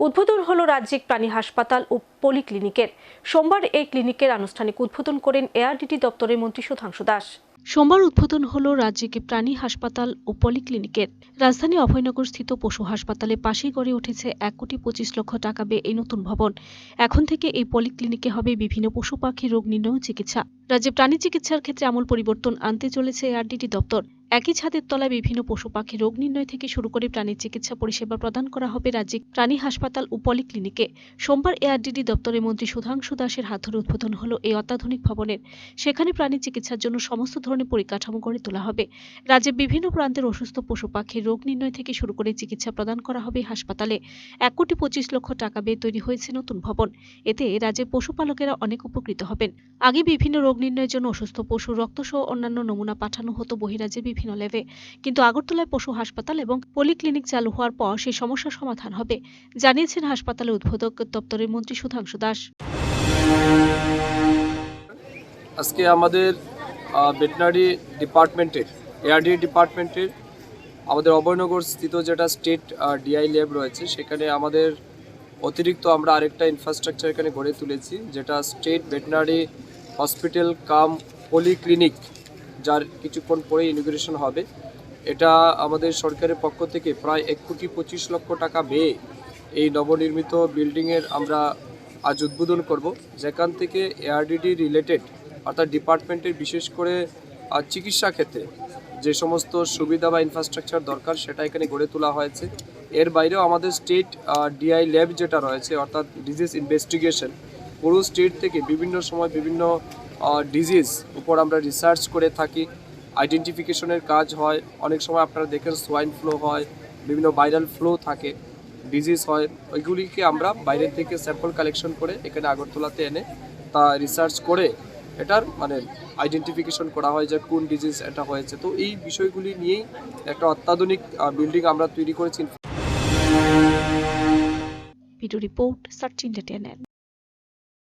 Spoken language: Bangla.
উদ্বোধন হলো রাজ্যিক প্রাণী হাসপাতাল ও পলি ক্লিনিকের সোমবার এই ক্লিনিকের আনুষ্ঠানিক উদ্বোধন করেন এআরডিটি দপ্তরের মন্ত্রী সুধাংশু দাস। সোমবার উদ্বোধন হল রাজ্যিক প্রাণী হাসপাতাল ও পলিক্লিনিকের। রাজধানী অভয়নগর স্থিত পশু হাসপাতালে পাশেই গড়ে উঠেছে এক কোটি পঁচিশ লক্ষ টাকা ব্যয়ে এই নতুন ভবন। এখন থেকে এই পলিক্লিনিকে হবে বিভিন্ন পশু পাখির রোগ নির্ণয় চিকিৎসা। রাজ্যে প্রাণী চিকিৎসার ক্ষেত্রে আমূল পরিবর্তন আনতে চলেছে এআরডিটি দপ্তর। একই ছাদের তলায় বিভিন্ন পশু পাখি রোগ নির্ণয় থেকে শুরু করে প্রাণী চিকিৎসা পরিষেবা প্রদান করা হবে রাজ্যিক প্রাণী হাসপাতাল ও পলিক্লিনিকে সোমবার এআরডিডি দপ্তরের মন্ত্রী সুধাংশু দাসের হাত ধরে উদ্বোধন হলো এই অত্যাধুনিক ভবনের। সেখানে প্রাণী চিকিৎসার জন্য সমস্ত ধরনের পরিকাঠামো গড়ে তোলা হবে। রাজ্যের বিভিন্ন প্রান্তের অসুস্থ পশু পাখির রোগ নির্ণয় থেকে শুরু করে চিকিৎসা প্রদান করা হবে হাসপাতালে। এক কোটি পঁচিশ লক্ষ টাকা ব্যয়ে তৈরি হয়েছে নতুন ভবন। এতে রাজ্যের পশুপালকেরা অনেক উপকৃত হবেন। আগে বিভিন্ন রোগ নির্ণয়ের জন্য অসুস্থ পশু, রক্তসহ অন্যান্য নমুনা পাঠানো হতো বহিরাজ্যে বিভিন্ন ল্যাবে কিন্তু আগরতলায় পশু হাসপাতাল এবং পলিক্লিনিক চালু হওয়ার পর সেই সমস্যার সমাধান হবে, জানিয়েছেন হাসপাতালের উদ্বোধক দপ্তরের মন্ত্রী সুধাংশু দাস। আজকে আমাদের ভেটেনারি ডিপার্টমেন্টের এআরডি ডিপার্টমেন্টের, আমাদের অভয়নগর স্থিত যেটা স্টেট ডিআই ল্যাব রয়েছে, সেখানে আমাদের অতিরিক্ত আমরা আরেকটা ইনফ্রাস্ট্রাকচার এখানে গড়ে তুলেছি, যেটা state veterinary hospital cum polyclinic যার কিছুক্ষণ পরে ইনোগ্রেশন হবে। এটা আমাদের সরকারের পক্ষ থেকে প্রায় এক কোটি পঁচিশ লক্ষ টাকা ব্যয়ে এই নবনির্মিত বিল্ডিংয়ের আমরা আজ উদ্বোধন করব। যেখান থেকে এআরডিডি রিলেটেড অর্থাৎ ডিপার্টমেন্টের বিশেষ করে চিকিৎসা ক্ষেত্রে যে সমস্ত সুবিধা বা ইনফ্রাস্ট্রাকচার দরকার সেটা এখানে গড়ে তোলা হয়েছে। এর বাইরেও আমাদের স্টেট ডিআই ল্যাব যেটা রয়েছে অর্থাৎ ডিজিজ ইনভেস্টিগেশন পুরো স্টেট থেকে বিভিন্ন সময় বিভিন্ন ডিজিজ উপর আমরা রিসার্চ করে থাকি। আইডেন্টিফিকেশনের কাজ হয়। অনেক সময় আপনারা দেখেন সোয়াইন ফ্লো হয়, বিভিন্ন ভাইরাল ফ্লো থাকে ডিজিজ হয়। ওইগুলিকে আমরা বাইরের থেকে স্যাম্পল কালেকশন করে এখানে আগরতলাতে এনে তা রিসার্চ করে এটার মানে আইডেন্টিফিকেশন করা হয় যে কোন ডিজিজ এটা হয়েছে। তো এই বিষয়গুলি নিয়েই একটা অত্যাধুনিক বিল্ডিং আমরা তৈরি করেছি। Video report search India